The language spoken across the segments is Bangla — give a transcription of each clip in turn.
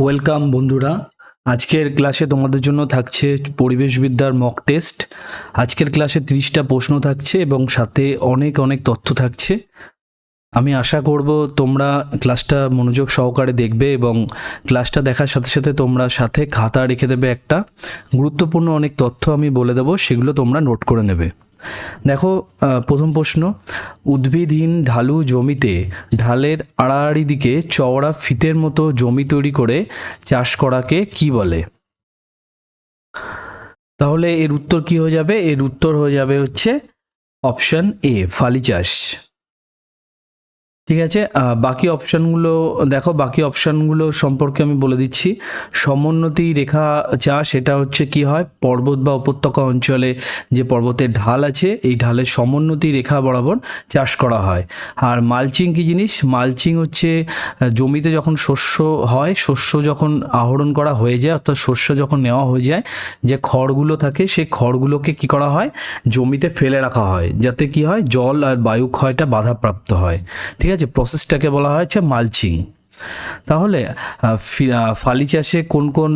ওয়েলকাম বন্ধুরা। আজকের ক্লাসে তোমাদের জন্য থাকছে পরিবেশবিদ্যার মক টেস্ট আজকের ক্লাসে তিরিশটা প্রশ্ন থাকছে এবং সাথে অনেক অনেক তথ্য থাকছে। আমি আশা করব তোমরা ক্লাসটা মনোযোগ সহকারে দেখবে এবং ক্লাসটা দেখার সাথে সাথে তোমরা সাথে খাতা রেখে দেবে একটা। গুরুত্বপূর্ণ অনেক তথ্য আমি বলে দেবো, সেগুলো তোমরা নোট করে নেবে। দেখো প্রথম প্রশ্ন, উদ্ভিদহীন ঢালু জমিতে ঢালের আড়াআড়ি দিকে চওড়া ফিতের মতো জমি তৈরি করে চাষ করাকে কি বলে? তাহলে এর উত্তর কি হয়ে যাবে? এর উত্তর হয়ে যাবে হচ্ছে অপশন এ, ফালি চাষ। ঠিক আছে? বাকি অপশানগুলো দেখো, বাকি অপশানগুলো সম্পর্কে আমি বলে দিচ্ছি। সমোন্নতি রেখা চাষ এটা হচ্ছে কি হয়? পর্বত বা উপত্যকা অঞ্চলে যে পর্বতের ঢাল আছে, এই ঢালের সমোন্নতি রেখা বরাবর চাষ করা হয়। আর মালচিং কি জিনিস? মালচিং হচ্ছে জমিতে যখন শস্য হয়, শস্য যখন আহরণ করা হয়ে যায়, অর্থাৎ শস্য যখন নেওয়া হয়ে যায়, যে খড়গুলো থাকে, সেই খড়গুলোকে কি করা হয়? জমিতে ফেলে রাখা হয়। যাতে কি হয়? জল আর বায়ু ক্ষয়টা বাধাপ্রাপ্ত হয়। ঠিক আছে? প্রসেসটাকে বলা হয়েছে মালচিং তাহলে ফালি চাষে কোন কোন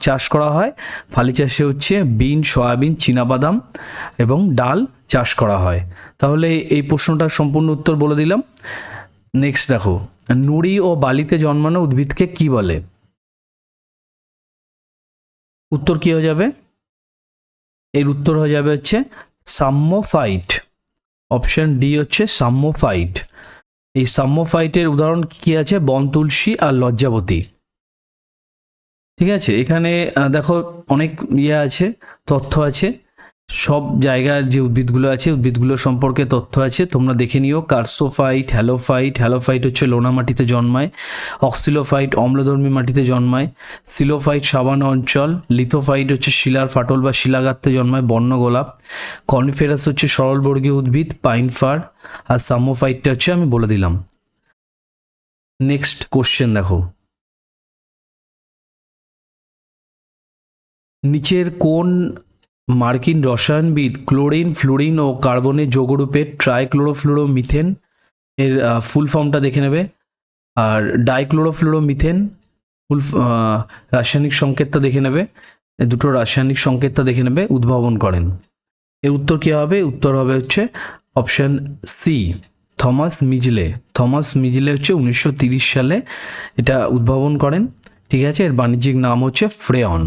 চাষ করা হয়? ফালি চাষে হচ্ছে বিন, সয়াবিন, চীনাবাদাম এবং ডাল চাষ করা হয়। তাহলে এই প্রশ্নটার সম্পূর্ণ উত্তর বলে দিলাম। নেক্সট দেখো, নুড়ি ও বালিতে জন্মানো উদ্ভিদকে কি বলে? উত্তর কি হয়ে যাবে? এর উত্তর হয়ে যাবে হচ্ছে সাম্মোফাইট। অপশন ডি হচ্ছে সাম্মোফাইট। এই সাম্মোফাইটের উদাহরণ কি আছে? বন তুলসী আর লজ্জাবতী। ঠিক আছে? এখানে দেখো অনেক ইয়ে আছে, তথ্য আছে। সব জায়গার যে উদ্ভিদগুলো আছে উদ্ভিদগুলো সম্পর্কে তথ্য আছে। তোমরা দেখে নিও, কার্সোফাইট, হ্যালোফাইট হ্যালোফাইট হচ্ছে লোনা মাটিতে জন্মায়, অক্সিলোফাইট অম্লধর্মী মাটিতে জন্মায়, সিলোফাইট সাবানা অঞ্চল, লিথোফাইট হচ্ছে শিলার ফাটল বা শিলাগাত্রে জন্মায়, বন্য গোলাপ কনিফেরাস হচ্ছে সরলবর্গীয় উদ্ভিদ, পাইন ফার, আর সামোফাইটটা হচ্ছে আমি বলে দিলাম। নেক্সট কোশ্চেন দেখো। নিচের কোন মার্কিন রসায়নবিদ ক্লোরিন, ফ্লুরিন ও কার্বনের যৌগরূপে ট্রাইক্লোরোফ্লুরোমিথেন এর ফুল ফর্মটা দেখে নেবে। আর ডাইক্লোরোফ্লুরোমিথেন, ফুল রাসায়নিক সংকেতটা দেখে নেবে। দুটো রাসায়নিক সংকেতটা দেখে নেবে, উদ্ভাবন করেন। এর উত্তর কী হবে? উত্তর হবে হচ্ছে option C, Thomas Midgley. Thomas Midgley হচ্ছে উনিশশো সালে এটা উদ্ভাবন করেন। ঠিক আছে? এর বাণিজ্যিক নাম হচ্ছে ফ্রেয়ন।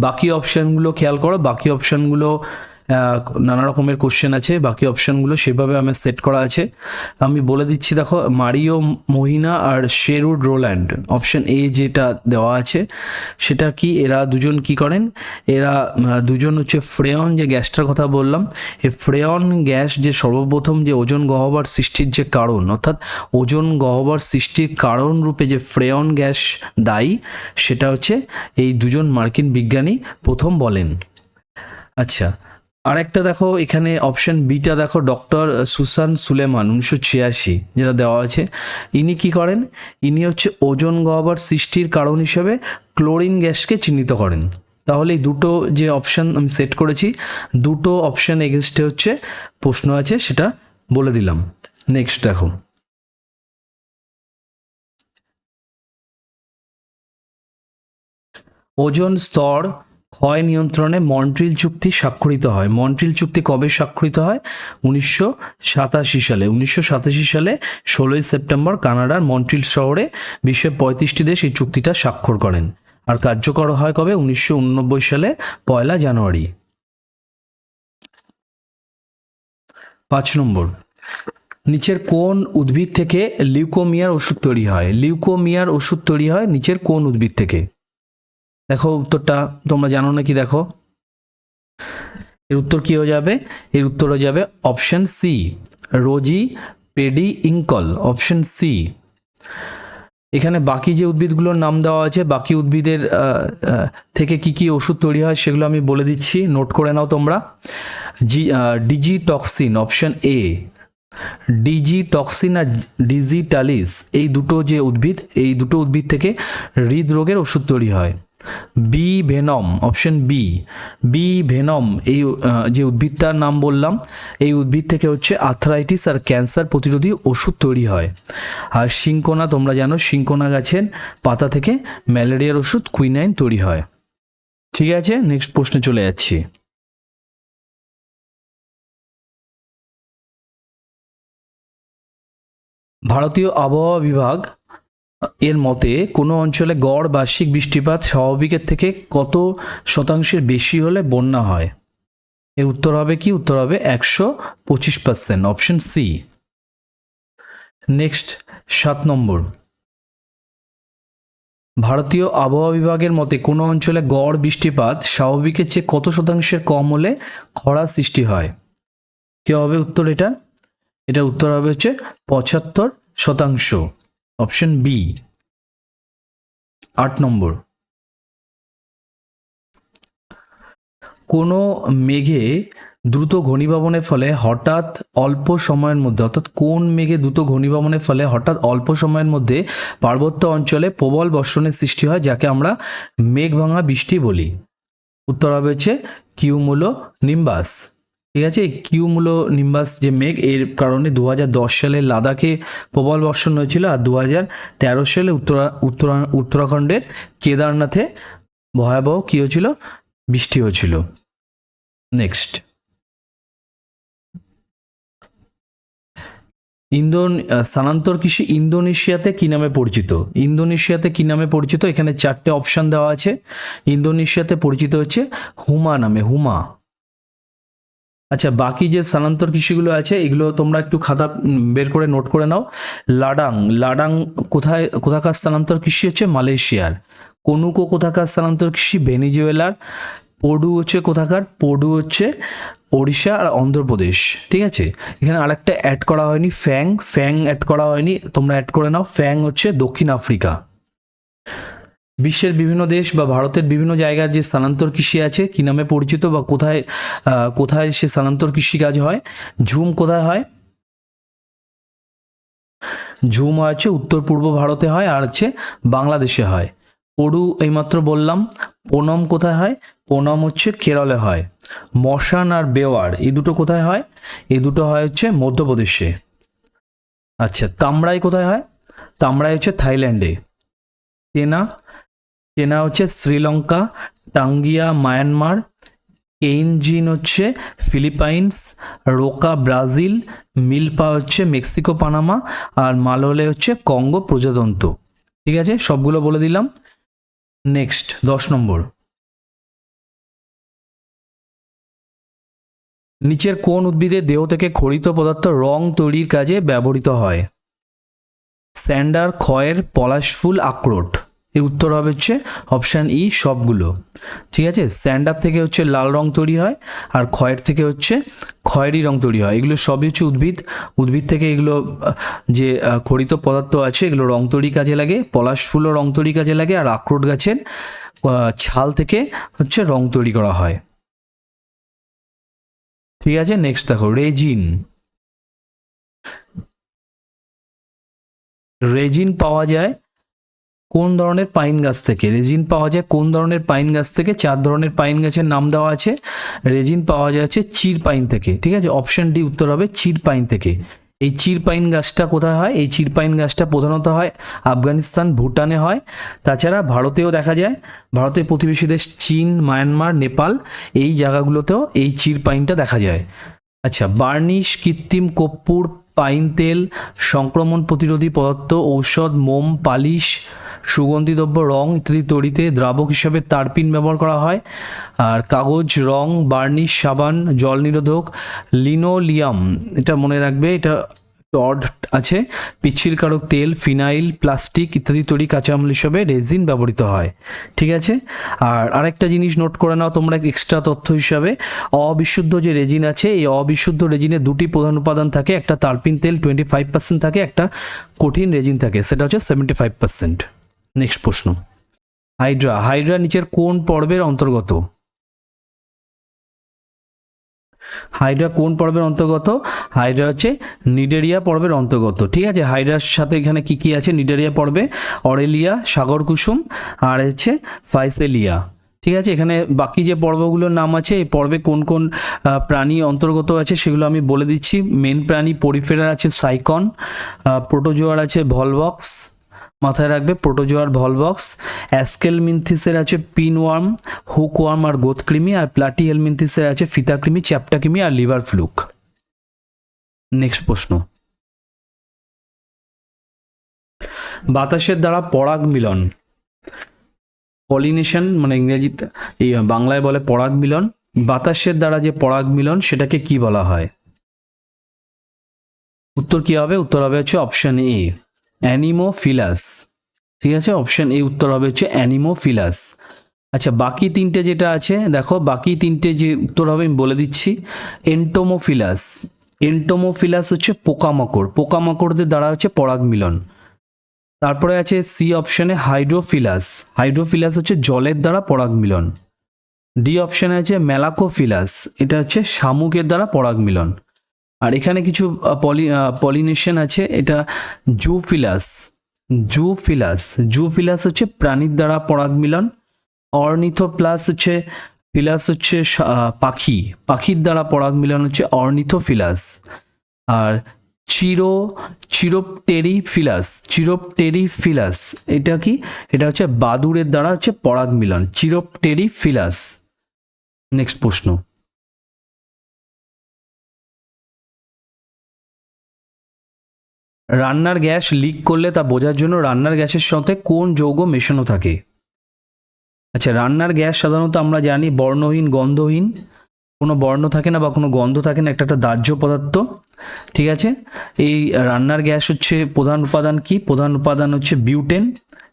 বাকি অপশানগুলো খেয়াল করো বাকি অপশানগুলো নানা রকমের কোশ্চেন আছে, বাকি অপশানগুলো সেভাবে আমার সেট করা আছে। আমি বলে দিচ্ছি, দেখো, মারিও মহিনা আর শেরুড রোল্যান্ড। অপশন এ যেটা দেওয়া আছে, সেটা কি, এরা দুজন কি করেন? এরা দুজন হচ্ছে ফ্রেয়ন, যে গ্যাসটার কথা বললাম, এই ফ্রেয়ন গ্যাস যে সর্বপ্রথম যে ওজন গহ্বর সৃষ্টির যে কারণ, অর্থাৎ ওজন গহ্বর সৃষ্টির কারণ রূপে যে ফ্রেয়ন গ্যাস দায়ী, সেটা হচ্ছে এই দুজন মার্কিন বিজ্ঞানী প্রথম বলেন। আচ্ছা আরেকটা দেখো, এখানে অপশন বিটা দেখো ডক্টর সুসান সুলেমান, উনিশশো ছিয়াশি, যেটা দেওয়া আছে। ইনি কি করেন? ইনি হচ্ছে ওজন গহ্বর সৃষ্টির কারণ হিসেবে ক্লোরিন গ্যাসকে চিহ্নিত করেন। তাহলে এই দুটো যে অপশন আমি সেট করেছি, দুটো অপশন এগেনস্টে হচ্ছে প্রশ্ন আছে, সেটা বলে দিলাম। নেক্সট দেখো। ওজন স্তর ক্ষয় নিয়ন্ত্রণে মন্ট্রিল চুক্তি স্বাক্ষরিত হয়। মন্ট্রিল চুক্তি কবে স্বাক্ষরিত হয়? উনিশশো সাতাশি সালে। উনিশশো সাতাশি সালে ষোলোই সেপ্টেম্বর কানাডার মন্ট্রিল শহরে বিশ্বের পঁয়ত্রিশটি দেশ এই চুক্তিটা স্বাক্ষর করেন। আর কার্যকর হয় কবে? উনিশশো উননব্বই সালে পয়লা জানুয়ারি। পাঁচ নম্বর। নিচের কোন উদ্ভিদ থেকে লিউকোমিয়ার ওষুধ তৈরি হয়? লিউকোমিয়ার ওষুধ তৈরি হয় নিচের কোন উদ্ভিদ থেকে? দেখো উত্তরটা তোমরা জানো নাকি? দেখো। এর উত্তর কি হয়ে যাবে? এর উত্তর হয়ে যাবে option C rosy periwinkle option C এখানে বাকি যে উদ্ভিদগুলোর নাম দেওয়া আছে, বাকি উদ্ভিদের থেকে কি কি ওষুধ তৈরি হয় সেগুলো আমি বলে দিচ্ছি। নোট করে নাও তোমরা। জি digitoxin option A digitoxin আর ডিজিটালিস এই দুটো যে উদ্ভিদ, এই দুটো উদ্ভিদ থেকে হৃদরোগের ওষুধ তৈরি হয়। Bee venom option B bee venom এই যে উদ্ভিদটার নাম বললাম, এই উদ্ভিদ থেকে হচ্ছে আর্থ্রাইটিস আর ক্যান্সার প্রতিরোধী ওষুধ তৈরি হয়। আর শিঙ্কোনা তোমরা জানো শিঙ্কোনা গাছের পাতা থেকে ম্যালেরিয়ার ওষুধ কুইনাইন তৈরি হয়। ঠিক আছে? নেক্সট প্রশ্নে চলে যাচ্ছি। ভারতীয় আবহাওয়া বিভাগ এর মতে, কোনো অঞ্চলে গড়, বার্ষিক বৃষ্টিপাত স্বাভাবিকের থেকে কত শতাংশের বেশি হলে বন্যা হয়? এর উত্তর হবে কি? উত্তর হবে একশো পঁচিশ পার্সেন্ট, অপশন সি। নেক্সট, সাত নম্বর। ভারতীয় আবহাওয়া বিভাগের মতে, কোনো অঞ্চলে গড়, বৃষ্টিপাত স্বাভাবিকের চেয়ে কত শতাংশের কম হলে খরা সৃষ্টি হয়? কি হবে উত্তর এটা? এটা উত্তর হবে হচ্ছে পঁচাত্তর শতাংশ। অপশন বি, আট নম্বর। কোনো মেঘে দ্রুত ঘনীভবনের ফলে হঠাৎ অল্প সময়ের মধ্যে, অর্থাৎ কোন মেঘে দ্রুত ঘনীভবনের ফলে হঠাৎ অল্প সময়ের মধ্যে পার্বত্য অঞ্চলে প্রবল বর্ষণের সৃষ্টি হয়, যাকে আমরা মেঘ ভাঙা বৃষ্টি বলি? উত্তর হবে হচ্ছে কিউমুলো নিম্বাস। ঠিক আছে? এই কিউমুলো নিম্বাস যে মেঘ, এর কারণে দু হাজার দশ সালে লাদাখে প্রবল বর্ষণ হয়েছিল আর দু সালে উত্তরা উত্তরাখণ্ডের কেদারনাথে ভয়াবহ কী হয়েছিল? বৃষ্টি হয়েছিল। নেক্সট ইন্দোন স্থানান্তর কৃষি ইন্দোনেশিয়াতে কি নামে পরিচিত? ইন্দোনেশিয়াতে কি নামে পরিচিত? এখানে চারটে অপশন দেওয়া আছে। ইন্দোনেশিয়াতে পরিচিত হচ্ছে হুমা নামে, হুমা। আচ্ছা বাকি যে স্থানান্তর কৃষিগুলো আছে, এগুলো তোমরা একটু খাতা বের করে নোট করে নাও। লাডাং লাডাং কোথায়, কোথাকার স্থানান্তর কৃষি হচ্ছে? মালয়েশিয়ার। কনুকো কোথাকার স্থানান্তর কৃষি? ভেনিজুয়েলার। পডু হচ্ছে কোথাকার? পডু হচ্ছে ওড়িশা আর অন্ধ্রপ্রদেশ। ঠিক আছে? এখানে আরেকটা অ্যাড করা হয়নি, ফ্যাং। ফ্যাং অ্যাড করা হয়নি, তোমরা অ্যাড করে নাও। ফ্যাং হচ্ছে দক্ষিণ আফ্রিকা। বিশ্বের বিভিন্ন দেশ বা ভারতের বিভিন্ন জায়গার যে স্থানান্তর কৃষি আছে, কি নামে পরিচিত বা কোথায় কোথায় সে স্থানান্তর কৃষি কাজ হয়? ঝুম কোথায় হয়? ঝুম হচ্ছে উত্তর পূর্ব ভারতে হয় আর হচ্ছে বাংলাদেশে হয়। পড়ু এইমাত্র বললাম ওনম কোথায় হয়? ওনম হচ্ছে কেরলে হয়। মশান আর বেওয়ার, এই দুটো কোথায় হয়? এই দুটো হয় হচ্ছে মধ্যপ্রদেশে। আচ্ছা তামড়াই কোথায় হয়? তামড়াই হচ্ছে থাইল্যান্ডে। চেনা চেনা হচ্ছে শ্রীলঙ্কা, টাঙ্গিয়া, মায়ানমার কেইনজিন হচ্ছে ফিলিপাইন্স, রোকা ব্রাজিল, মিলপা হচ্ছে মেক্সিকো, পানামা, আর মালহলে হচ্ছে কঙ্গো প্রজাতন্ত্র। ঠিক আছে, সবগুলো বলে দিলাম। নেক্সট, দশ নম্বর। নিচের কোন উদ্ভিদের দেহ থেকে খরিত পদার্থ রং তৈরির কাজে ব্যবহৃত হয়? স্যান্ডার, খয়ের, পলাশ ফুল, আখরোট। এর উত্তর হবে হচ্ছে অপশান ই সবগুলো। ঠিক আছে? স্যান্ডার থেকে হচ্ছে লাল রং তৈরি হয় আর খয়ের থেকে হচ্ছে খয়েরি রং তৈরি হয়। এগুলো সবই হচ্ছে উদ্ভিদ। উদ্ভিদ থেকে এগুলো, যে খরিত পদার্থ আছে, এগুলো রং তৈরি কাজে লাগে, পলাশ ফুলও রং তৈরি কাজে লাগে আর আখরোট গাছের ছাল থেকে হচ্ছে রং তৈরি করা হয়। ঠিক আছে? নেক্সট দেখো, রেজিন। রেজিন পাওয়া যায় কোন ধরনের পাইন গাছ থেকে? রেজিন পাওয়া যায় কোন ধরনের পাইন গাছ থেকে? চার ধরনের পাইন গাছের নাম দেওয়া আছে। রেজিন পাওয়া যাচ্ছে চির পাইন থেকে, ঠিক আছে? অপশন ডি উত্তর হবে চির পাইন থেকে। এই চির পাইন গাছটা কোথায় হয়? এই চির পাইন গাছটা প্রধানত হয় আফগানিস্তান, ভুটানে হয়। তাছাড়া ভারতেও দেখা যায়। ভারতের প্রতিবেশী দেশ চীন, মায়ানমার, নেপাল, এই জায়গাগুলোতেও এই চির পাইনটা দেখা যায়। আচ্ছা বার্নিশ, কৃত্রিম কর্পূর, পাইন তেল, সংক্রমণ প্রতিরোধী পদার্থ, ঔষধ, মোম, পালিশ সুগন্ধি দ্রব্য রং ইত্যাদি তৈরিতে দ্রাবক হিসাবে তারপিন ব্যবহার করা হয়। আর কাগজ, রং, বার্নিশ, সাবান, জল নিরোধক, লিনোলিয়াম, এটা মনে রাখবে, এটা টড আছে। পিচ্ছিলকারক তেল, ফিনাইল, প্লাস্টিক ইত্যাদি তৈরি কাঁচামাল হিসাবে রেজিন ব্যবহৃত হয়। ঠিক আছে? আর আরেকটা জিনিস নোট করে নাও তোমরা এক্সট্রা তথ্য হিসাবে। অবিশুদ্ধ যে রেজিন আছে, এই অবিশুদ্ধ রেজিনে দুটি প্রধান উপাদান থাকে, একটা তারপিন তেল টোয়েন্টি ফাইভ পার্সেন্ট থাকে, একটা কঠিন রেজিন থাকে, সেটা হচ্ছে সেভেন্টি ফাইভ পার্সেন্ট নেক্সট প্রশ্ন। হাইড্রা হাইড্রা নিচের কোন পর্বের অন্তর্গত? হাইড্রা কোন পর্বের অন্তর্গত? হাইড্রা হচ্ছে নিডেরিয়া পর্বের অন্তর্গত, ঠিক আছে? হাইড্রার সাথে এখানে কি কি আছে? নিডেরিয়া পর্বে অরেলিয়া, সাগর কুসুম, আর হচ্ছে ফাইসেলিয়া, ঠিক আছে? এখানে বাকি যে পর্বগুলোর নাম আছে, এই পর্বে কোন কোন প্রাণী অন্তর্গত আছে সেগুলো আমি বলে দিচ্ছি। মেন প্রাণী পরিফেরা আছে সাইকন প্রোটোজোয়ার আছে ভলবক্স মাথায় রাখবে প্রোটোজোয়ার ভলবক্স অ্যাসকেল মিনথিসের আছে পিনওয়ার্ম, হুকওয়ার্ম আর গোতকৃমি, আর প্লাটি হেলমিনথিসের আছে ফিতাকৃমি, চ্যাপ্টাকৃমি আর লিভার ফ্লুক। নেক্সট প্রশ্ন। বাতাসের দ্বারা পরাগ মিলন। পলিনেশন মানে ইংরেজিতে এই বাংলায় বলে পরাগ মিলন। বাতাসের দ্বারা যে পরাগ মিলন, সেটাকে কি বলা হয়? উত্তর কি হবে? উত্তর হবে হচ্ছে অপশন এ। অ্যানিমোফিলাস। ঠিক আছে? অপশন এ উত্তর হবে হচ্ছে অ্যানিমোফিলাস। আচ্ছা বাকি তিনটে যেটা আছে, দেখো, বাকি তিনটে যে উত্তর হবে, আমি বলে দিচ্ছি। এন্টোমোফিলাস। এন্টোমোফিলাস হচ্ছে পোকামাকড়। পোকামাকড়দের দ্বারা হচ্ছে পরাগ মিলন। তারপরে আছে সি অপশানে হাইড্রোফিলাস। হাইড্রোফিলাস হচ্ছে জলের দ্বারা পরাগ মিলন। ডি অপশানে আছে মেলাকোফিলাস। এটা হচ্ছে শামুকের দ্বারা পরাগ মিলন। আর এখানে কিছু পলি পলিনেশন আছে, এটা জুফিলাস জুফিলাস জুফিলাস হচ্ছে প্রাণীর দ্বারা পরাগ মিলন অর্নিথোপ্লাস হচ্ছে ফিলাস হচ্ছে পাখি, পাখির দ্বারা পরাগ মিলন হচ্ছে অর্নিথোফিলাস আর চিরো, চিরোপটেরিফিলাস চিরোপটেরিফিলাস, এটা কি? এটা হচ্ছে বাদুড়ের দ্বারা হচ্ছে পরাগ মিলন, চিরোপটেরিফিলাস। নেক্সট প্রশ্ন। রান্নার গ্যাস লিক করলে তা বোঝার জন্য রান্নার গ্যাসের সাথে কোন যৌগ মেশানো থাকে? আচ্ছা রান্নার গ্যাস সাধারণত আমরা জানি বর্ণহীন, গন্ধহীন। কোনো বর্ণ থাকে না বা কোনো গন্ধ থাকে না, একটা একটা দাহ্য পদার্থ, ঠিক আছে? এই রান্নার গ্যাস হচ্ছে প্রধান উপাদান কি? প্রধান উপাদান হচ্ছে বিউটেন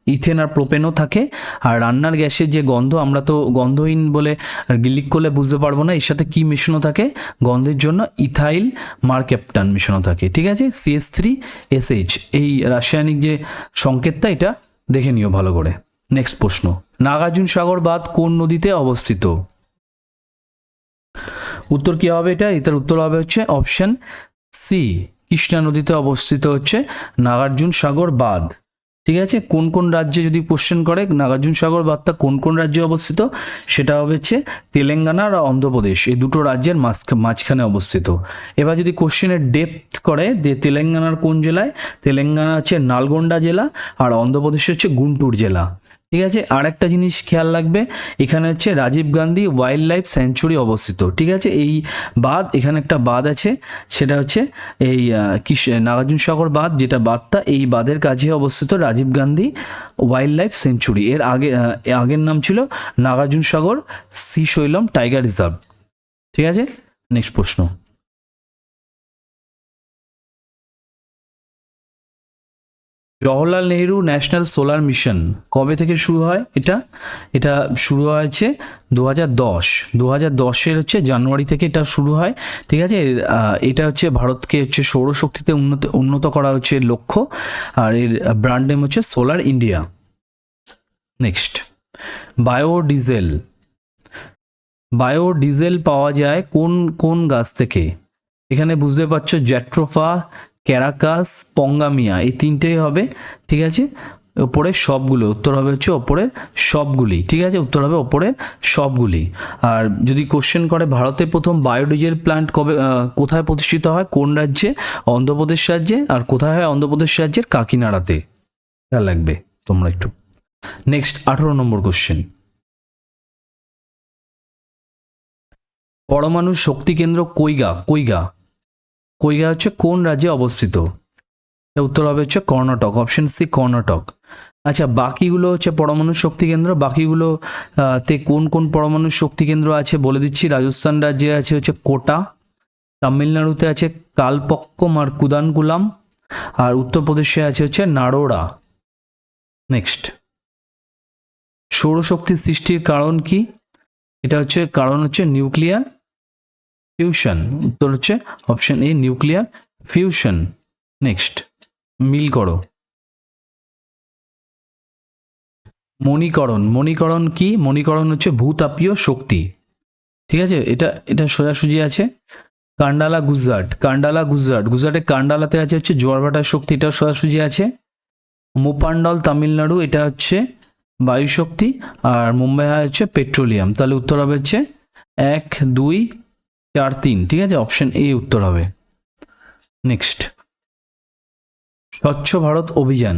ইথেন আর প্রোপেনও থাকে, আর রান্নার গ্যাসের যে গন্ধ, আমরা তো গন্ধহীন বলে লিক করলে বুঝতে পারব না, এর সাথে কি মেশানো থাকে, গন্ধের জন্য ইথাইল মার্কেপটান মেশানো থাকে, ঠিক আছে? সিএস থ্রি এসএইচ এই রাসায়নিক যে সংকেতটা, এটা দেখে নিও ভালো করে। নেক্সট প্রশ্ন, নাগার্জুন সাগর বাঁধ কোন নদীতে অবস্থিত? উত্তর কি হবে এটা? এটার উত্তর হবে হচ্ছে অপশন সি কৃষ্ণা নদীতে অবস্থিত হচ্ছে নাগার্জুন সাগর বাঁধ। ঠিক আছে? কোন কোন রাজ্যে যদি কোশ্চেন করে, নাগার্জুন সাগর বার্তা কোন কোন রাজ্যে অবস্থিত? সেটা হচ্ছে তেলেঙ্গানা আর অন্ধ্রপ্রদেশ। এই দুটো রাজ্যের মাঝখ- মাঝখানে অবস্থিত। এবার যদি কোশ্চেনের ডেপথ করে, যে তেলেঙ্গানার কোন জেলায়? তেলেঙ্গানা হচ্ছে নালগোন্ডা জেলা আর অন্ধ্রপ্রদেশ হচ্ছে গুন্টুর জেলা। ঠিক আছে? আর একটা জিনিস খেয়াল রাখবে, এখানে হচ্ছে Rajiv Gandhi wildlife sanctuary অবস্থিত, ঠিক আছে? এই বাঁধ, এখানে একটা বাঁধ আছে, সেটা হচ্ছে এই নাগার্জুন সাগর বাঁধ, যেটা বাঁধটা এই বাঁধের কাছে অবস্থিত Rajiv Gandhi wildlife sanctuary এর আগে আগের নাম ছিল Nagarjuna Sagar Srisailam tiger reserve ঠিক আছে? নেক্সট প্রশ্ন। Jawaharlal Nehru national solar mission. কবে থেকে শুরু হয় এটা? এটা শুরু হয়েছে দু হাজার দশ। দু হাজার দশের হচ্ছে জানুয়ারি থেকে এটা শুরু হয়, ঠিক আছে? এটা হচ্ছে ভারতকে হচ্ছে সৌরশক্তিতে উন্নত উন্নত করা হচ্ছে লক্ষ্য। আর এর ব্র্যান্ড নেম হচ্ছে solar India. Next. Biodiesel. Biodiesel পাওয়া যায় কোন কোন গাছ থেকে? এখানে বুঝতে পারছ, জ্যাট্রোফা ক্যারাকাস, পঙ্গামিয়া, এই তিনটেই হবে, ঠিক আছে? ওপরে সবগুলো, উত্তর হবে হচ্ছে ওপরের সবগুলি, ঠিক আছে? উত্তর হবে ওপরের সবগুলি। আর যদি কোশ্চেন করে, ভারতে প্রথম বায়োডিজেল প্ল্যান্ট কবে কোথায় প্রতিষ্ঠিত হয়? কোন রাজ্যে? অন্ধ্রপ্রদেশ রাজ্যে? আর কোথায় হয় অন্ধ্রপ্রদেশ রাজ্যের? কাকিনাড়াতে। খেয়াল লাগবে তোমরা একটু। নেক্সট আঠারো নম্বর কোশ্চেন পরমাণু শক্তি কেন্দ্র কৈগা কৈগা কৈগা হচ্ছে কোন রাজ্যে অবস্থিত? উত্তর হবে হচ্ছে কর্ণাটক অপশন সি কর্ণাটক। আচ্ছা বাকিগুলো হচ্ছে পরমাণু শক্তি কেন্দ্র, বাকিগুলো তে কোন কোন পরমাণু শক্তি কেন্দ্র আছে বলে দিচ্ছি? রাজস্থান রাজ্যে আছে হচ্ছে কোটা, তামিলনাড়ুতে আছে কালপক্কম আর কুদানকুলাম, আর উত্তরপ্রদেশে আছে হচ্ছে নারোড়া। নেক্সট সৌরশক্তি সৃষ্টির কারণ কি? এটা হচ্ছে কারণ হচ্ছে নিউক্লিয়ার। ফিউশন উত্তর হচ্ছে option A nuclear fusion next মিল করো। মণিকরণ মণিকরণ কি? মণিকরণ হচ্ছে ভূতাপীয় শক্তি। ঠিক আছে? এটা এটা সোজাসুজি আছে। কান্ডালা গুজরাট কান্ডালা গুজরাট। গুজরাটের কান্ডালাতে আছে হচ্ছে জোয়ারভাটার শক্তি এটা সোজাসুজি আছে। মুপান্ডল, তামিলনাড়ু, এটা হচ্ছে বায়ু শক্তি আর মুম্বাই হচ্ছে পেট্রোলিয়াম। তাহলে উত্তর হবে হচ্ছে এক, দুই চার তিন, ঠিক আছে? অপশন এ উত্তর হবে। নেক্সট স্বচ্ছ ভারত অভিযান।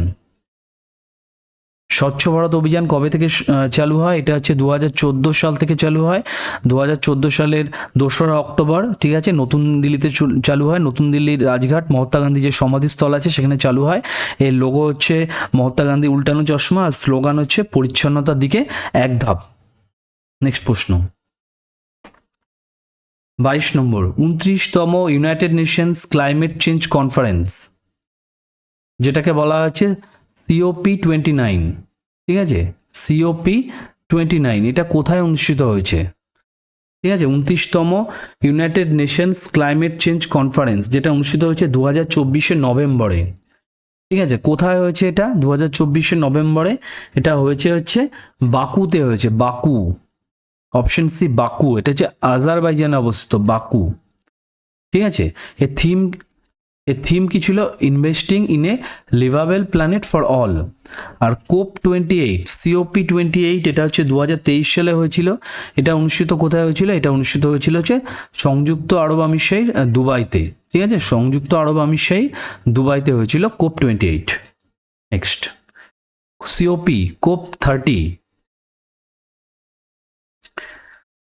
স্বচ্ছ ভারত অভিযান কবে থেকে চালু হয়? এটা হচ্ছে দু হাজার চোদ্দ সাল থেকে চালু হয়। দু হাজার চোদ্দ সালের দোসরা অক্টোবর, ঠিক আছে? নতুন দিল্লিতে চালু হয়। নতুন দিল্লির রাজঘাট, মহাত্মা গান্ধী যে সমাধিস্থল আছে, সেখানে চালু হয়। এর লোগো হচ্ছে মহাত্মা গান্ধী উল্টানো চশমা। আর স্লোগান হচ্ছে পরিচ্ছন্নতার দিকে এক ধাপ। নেক্সট প্রশ্ন। বাইশ নম্বর, উনত্রিশতম United Nations climate change conference যেটাকে বলা হচ্ছে সিওপি টোয়েন্টি নাইন ঠিক আছে? সিওপি টোয়েন্টি নাইন এটা কোথায় অনুষ্ঠিত হয়েছে? ঠিক আছে? উনত্রিশতম United Nations climate change conference যেটা অনুষ্ঠিত হয়েছে দু হাজার চব্বিশে নভেম্বরে। ঠিক আছে? কোথায় হয়েছে এটা? দু হাজার চব্বিশে নভেম্বরে। এটা হয়েছে হচ্ছে বাকুতে হয়েছে, বাকু। অপশন সি বাকু এটা হচ্ছে আজারবাইজানে অবস্থিত বাকু। ঠিক আছে? এর থিম এর থিম কি ছিল? Investing in a liveable planet for all. R COP twenty eight COP twenty eight এটা হচ্ছে দু হাজার তেইশ সালে হয়েছিল। এটা অনুষ্ঠিত কোথায় হয়েছিল? এটা অনুষ্ঠিত হয়েছিল হচ্ছে সংযুক্ত আরব আমিরশাহীর আহ, দুবাইতে। ঠিক আছে? সংযুক্ত আরব আমিরশাহী দুবাইতে হয়েছিল COP twenty eight. Next. COP COP thirty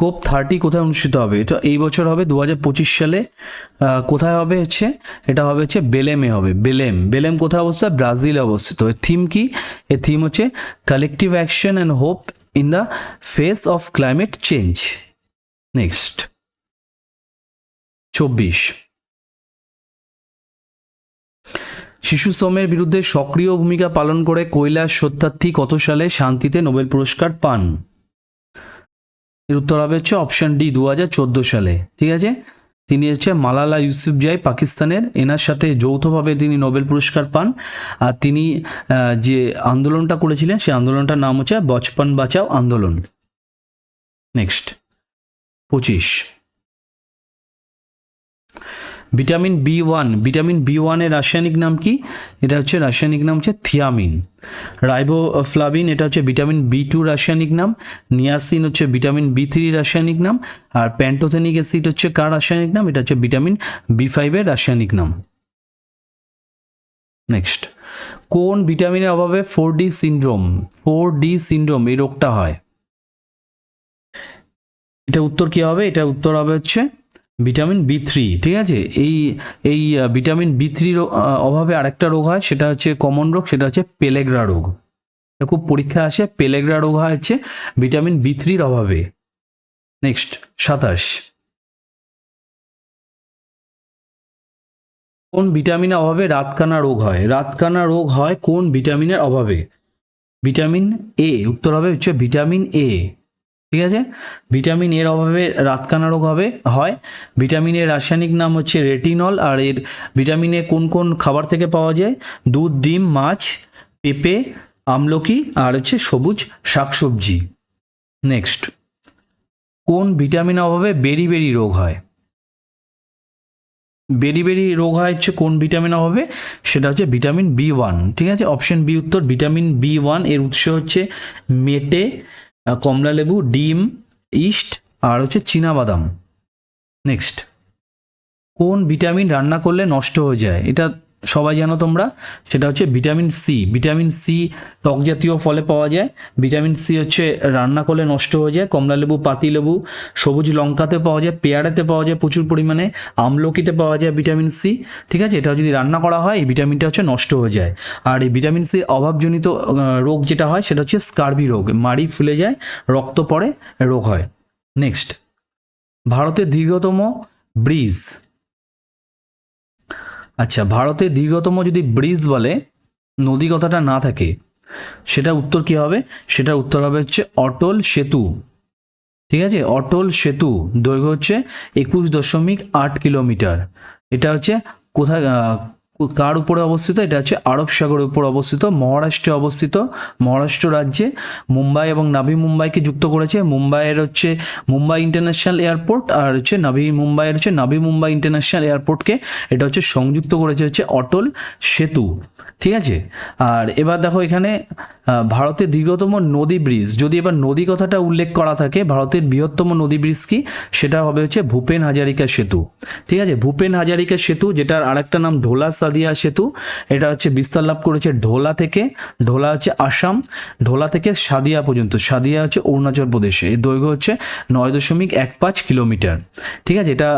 COP thirty কোথায় অনুষ্ঠিত হবে? এটা এই বছর হবে দু সালে। কোথায় হবে হচ্ছে? এটা হবে হচ্ছে বেলেমে হবে, বেলেম। বেলেম কোথায় অবস্থিত? ব্রাজিলে অবস্থিত। এর থিম কি? এর থিম হচ্ছে collective action and hope in the face of climate change next চব্বিশ। শিশু শ্রমের বিরুদ্ধে সক্রিয় ভূমিকা পালন করে কৈলাস সত্যার্থী কত সালে শান্তিতে নোবেল পুরস্কার পান? এর উত্তর হবে হচ্ছে অপশন ডি দু হাজার চোদ্দ সালে, ঠিক আছে? তিনি হচ্ছে মালালা ইউসুফ ইউসুফজাই পাকিস্তানের, এনার সাথে যৌথভাবে তিনি নোবেল পুরস্কার পান। আর তিনি যে আন্দোলনটা করেছিলেন, সেই আন্দোলনটার নাম হচ্ছে বচপন বাঁচাও আন্দোলন। নেক্সট পঁচিশ। Vitamin B one, vitamin B ওয়ানের রাসায়নিক নাম কি? এটা হচ্ছে রাসায়নিক নাম হচ্ছে থিয়ামিন। রাইবোফ্লাভিন, এটা হচ্ছে ভিটামিন বি টু রাসায়নিক নাম। নিয়াসিন হচ্ছে ভিটামিন বি থ্রি রাসায়নিক নাম। আর প্যান্টোথেনিক অ্যাসিড হচ্ছে কার রাসায়নিক নাম? এটা হচ্ছে ভিটামিন বি ফাইভের রাসায়নিক নাম। নেক্সট। কোন ভিটামিনের অভাবে four D syndrome, four D syndrome এই রোগটা হয়? এটা উত্তর কি হবে? এটা উত্তর হবে হচ্ছে ভিটামিন বি থ্রি ঠিক আছে? এই এই ভিটামিন বি থ্রির অভাবে আরেকটা রোগ হয়, সেটা হচ্ছে কমন রোগ, সেটা হচ্ছে পেলেগ্রা রোগ। খুব পরীক্ষা আসে পেলেগ্রা রোগ হচ্ছে ভিটামিন বি থ্রির অভাবে। নেক্সট সাতাশ। কোন ভিটামিনের অভাবে রাতকানা রোগ হয়? রাতকানা রোগ হয় কোন ভিটামিনের অভাবে? ভিটামিন এ উত্তর হবে হচ্ছে ভিটামিন এ ঠিক আছে? ভিটামিন এর অভাবে রাতকানা রোগ হবে, হয়। ভিটামিনের রাসায়নিক নাম হচ্ছে রেটিনল আর এর ভিটামিনে কোন কোন খাবার থেকে পাওয়া যায়? দুধ, ডিম, মাছ, পেঁপে, আমলকি, আর হচ্ছে সবুজ শাকসবজি। নেক্সট কোন ভিটামিনের অভাবে বেরি বেরি রোগ হয়? বেরি বেরি রোগ হয় হচ্ছে কোন ভিটামিন অভাবে? সেটা হচ্ছে ভিটামিন বি ওয়ান ঠিক আছে? অপশন বি উত্তর ভিটামিন বি ওয়ানের উৎস হচ্ছে মেটে আহ, কমলালেবু ডিম ইস্ট আর হচ্ছে বাদাম নেক্সট কোন ভিটামিন রান্না করলে নষ্ট হয়ে যায়? এটা সবাই জানো তোমরা? সেটা হচ্ছে ভিটামিন সি ভিটামিন সি টক জাতীয় ফলে পাওয়া যায়। ভিটামিন সি হচ্ছে রান্না করলে নষ্ট হয়ে যায় কমলালেবু পাতিলেবু সবুজ লঙ্কাতে পাওয়া যায়, পেয়ারাতে পাওয়া যায় প্রচুর পরিমাণে, আমলকিতে পাওয়া যায় ভিটামিন সি ঠিক আছে? এটা যদি রান্না করা হয়, এই ভিটামিনটা হচ্ছে নষ্ট হয়ে যায়। আর এই ভিটামিন সি অভাবজনিত রোগ যেটা হয়, সেটা হচ্ছে স্কার্বি রোগ। মাড়ি ফুলে যায়, রক্ত পড়ে, রোগ হয়। নেক্সট ভারতের দীর্ঘতম ব্রিজ। আচ্ছা ভারতে দীর্ঘতম যদি ব্রিজ বলে, নদী কথাটা না থাকে সেটা উত্তর কি হবে? সেটা উত্তর হবে হচ্ছে অটল সেতু। ঠিক আছে? অটল সেতু, দৈর্ঘ্য হচ্ছে একুশ দশমিক আট কিলোমিটার। এটা হচ্ছে কোথায় কার উপরে অবস্থিত? এটা হচ্ছে আরব সাগরের উপর অবস্থিত, মহারাষ্ট্রে অবস্থিত, মহারাষ্ট্র রাজ্যে। মুম্বাই এবং নাভি মুম্বাইকে যুক্ত করেছে। মুম্বাইয়ের হচ্ছে মুম্বাই ইন্টারন্যাশনাল এয়ারপোর্ট আর হচ্ছে নাভি মুম্বাইয়ের হচ্ছে নাভি মুম্বাই ইন্টারন্যাশনাল এয়ারপোর্টকে এটা হচ্ছে সংযুক্ত করেছে হচ্ছে অটল সেতু। ঠিক আছে আর এবার দেখো এখানে ভারতের দীর্ঘতম নদী ব্রিজ যদি এবার নদী কথাটা উল্লেখ করা থাকে, ভারতের বৃহত্তম নদী ব্রিজ কি? সেটা হবে হচ্ছে ভূপেন হাজারিকা সেতু। ঠিক আছে ভূপেন হাজারিকা সেতু, যেটার আরেকটা নাম ঢোলা সাদিয়া সেতু। এটা হচ্ছে বিস্তার লাভ করেছে ঢোলা থেকে। ঢোলা হচ্ছে আসাম ঢোলা থেকে সাদিয়া পর্যন্ত। সাদিয়া হচ্ছে অরুণাচল প্রদেশে। এর দৈর্ঘ্য হচ্ছে নয় দশমিক এক পাঁচ কিলোমিটার। ঠিক আছে এটা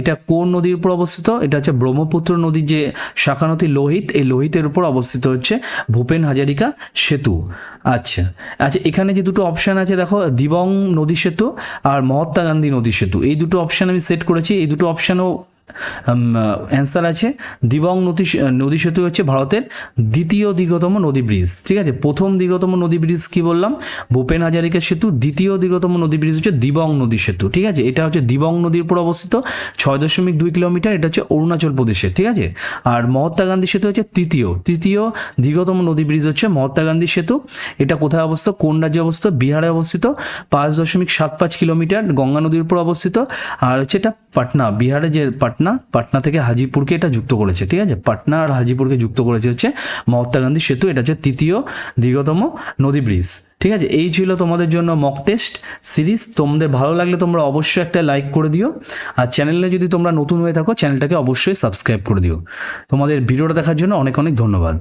এটা কোন নদীর উপর অবস্থিত? এটা হচ্ছে ব্রহ্মপুত্র নদীর যে শাখা নদী লোহিত, এই লোহিতের উপর অবস্থিত হচ্ছে ভূপেন হাজারিকা সেতু। আচ্ছা আচ্ছা এখানে যে দুটো অপশান আছে, দেখো, দিবং নদী সেতু আর মহাত্মা গান্ধী নদী সেতু। এই দুটো অপশান আমি সেট করেছি। এই দুটো অপশানও অ্যান্সার আছে। দিবং নদী নদী সেতু হচ্ছে ভারতের দ্বিতীয় দীর্ঘতম নদী ব্রিজ ঠিক আছে? প্রথম দীর্ঘতম নদী ব্রিজ কি বললাম? ভূপেন হাজারিকা সেতু, দ্বিতীয় দীর্ঘতম নদী ব্রিজ হচ্ছে দিবং নদী সেতু, ঠিক আছে? এটা হচ্ছে দিবং নদীর উপর অবস্থিত, ছয় দশমিক দুই কিলোমিটার, এটা হচ্ছে অরুণাচল প্রদেশে ঠিক আছে? আর মহাত্মা গান্ধী সেতু হচ্ছে তৃতীয় তৃতীয় দীর্ঘতম নদী ব্রিজ হচ্ছে মহাত্মা গান্ধী সেতু, এটা কোথায় অবস্থিত? কোন রাজ্যে অবস্থিত? বিহারে অবস্থিত, পাঁচ দশমিক সাত পাঁচ কিলোমিটার গঙ্গা নদীর উপর অবস্থিত, আর হচ্ছে এটা পাটনা, বিহারে যে পাটনা পাটনা থেকে হাজিপুরকে এটা যুক্ত করেছে, ঠিক আছে? পাটনা আর হাজিপুরকে যুক্ত করেছে হচ্ছে মহাত্মা গান্ধী সেতু, এটা হচ্ছে তৃতীয় দীর্ঘতম নদী ব্রিজ ঠিক আছে? এই ছিল তোমাদের জন্য মক টেস্ট সিরিজ তোমাদের ভালো লাগলে তোমরা অবশ্যই একটা লাইক করে দিও, আর চ্যানেলে যদি তোমরা নতুন হয়ে থাকো চ্যানেলটাকে অবশ্যই সাবস্ক্রাইব করে দিও। তোমাদের ভিডিওটা দেখার জন্য অনেক অনেক ধন্যবাদ।